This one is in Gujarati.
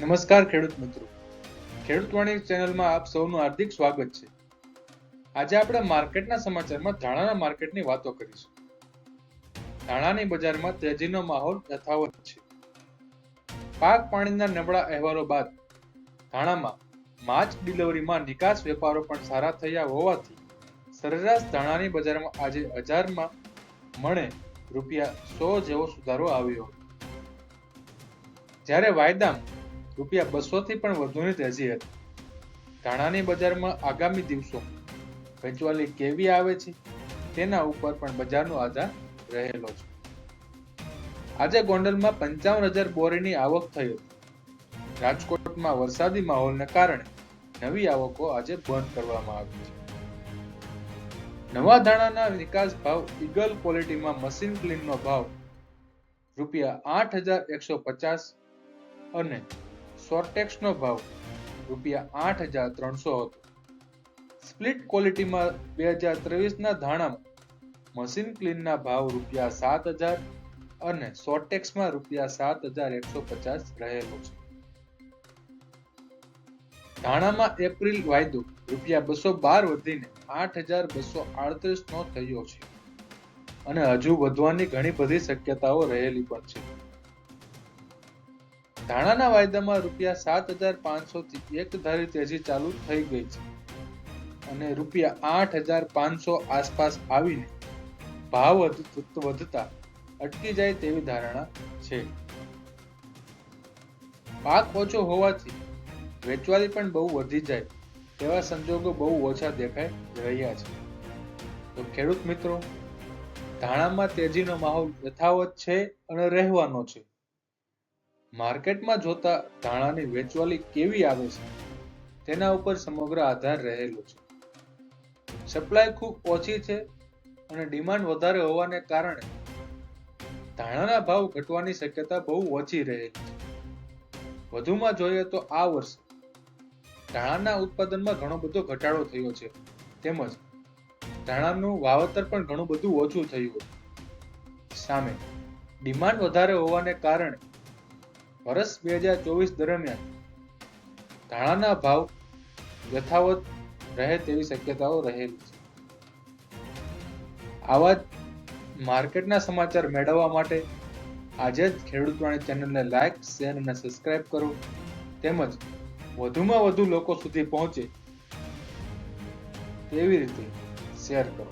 નમસ્કાર ખેડૂત મિત્રો. ખેડૂત વાણી ચેનલમાં આપ સૌનું હાર્દિક સ્વાગત છે. આજે આપણે માર્કેટના સમાચારમાં ધાણાના માર્કેટની વાતો કરીશું. ધાણાની બજારમાં તેજીનો માહોલ યથાવત છે. પાક પાણીના નબળા અહેવાલો બાદ ધાણામાં માર્ચ ડિલિવરીમાં નિકાસ વેપારો પણ સારા થયા હોવાથી સરેરાશ ધાણાની બજારમાં આજે હજારમાં મણે રૂપિયા સો જેવો સુધારો આવ્યો. જ્યારે વાયદામાં રૂપિયા બસો થી પણ વધુની તેજી હતી. ધાણાની બજારમાં આગામી દિવસો વેચવાલી કેવી આવે છે? તેના ઉપર પણ બજારનો આધાર રહેલો છે. આજે ગોંડલમાં પંચાવન હજાર બોરીની આવક થઈ હતી. રાજકોટમાં વરસાદી માહોલને કારણે નવી આવકો આજે બંધ કરવામાં આવી છે. નવા ધાણાના નિકાસ ભાવ ઈગલ ક્વોલિટીમાં મશીન ક્લીનનો ભાવ રૂપિયા આઠ હજાર એકસો પચાસ અને સોર્ટેક્સનો ભાવ રૂપિયા આઠ હજાર ત્રણસો હતો. સ્પ્લિટ ક્વોલિટીમાં બે હજાર ત્રેવીસના ધાણામાં મશીન ક્લીનના ભાવ રૂપિયા સાત હજાર અને સોર્ટેક્સમાં રૂપિયા સાત હજાર એકસો પચાસ રહેલો છે. ધાણામાં એપ્રિલ વાયદો રૂપિયા બસો બાર વધીને આઠ હજાર બસો આડત્રીસનો થયો છે અને હજુ વધવાની ઘણી બધી શક્યતાઓ રહેલી પણ છે. ધાણાના વાયદામાં રૂપિયા સાત હજાર પાંચસો થી એક ધારી તેજી ચાલુ થઈ ગઈ છે. અને રૂપિયા આઠ હજાર પાંચસો આસપાસ આવીને ભાવ વધતા અટકી જાય તેવી ધારણા છે. પાક ઓછો હોવાથી વેચવાલી પણ બહુ વધી જાય તેવા સંજોગો બહુ ઓછા દેખાઈ રહ્યા છે. તો ખેડૂત મિત્રો, ધાણામાં તેજીનો માહોલ યથાવત છે અને રહેવાનો છે. માર્કેટમાં જોતા ધાણાની વેચવાલી કેવી આવે છે? તેના ઉપર સમગ્ર આધાર રહેલો છે. સપ્લાય ખૂબ ઓછી છે અને ડિમાન્ડ વધારે હોવાને કારણે ધાણાના ભાવ ઘટવાની શક્યતા બહુ ઓછી રહેલી છે. વધુમાં જોઈએ તો આ વર્ષે ધાણાના ઉત્પાદનમાં ઘણો બધો ઘટાડો થયો છે. તેમજ ધાણાનું વાવેતર પણ ઘણું બધું ઓછું થયું હતું સામે ડિમાન્ડ વધારે હોવાને કારણે વર્ષ બે હજાર ચોવીસ દરમિયાન ધાણાના ભાવ યથાવત રહે તેવી શક્યતાઓ રહેલી છે. આવા માર્કેટના સમાચાર મેળવવા માટે આજે જ ખેડૂત પ્રાણી ચેનલને લાઈક શેર અને સબસ્ક્રાઇબ કરો. તેમજ વધુમાં વધુ લોકો સુધી પહોંચે તેવી રીતે શેર કરો.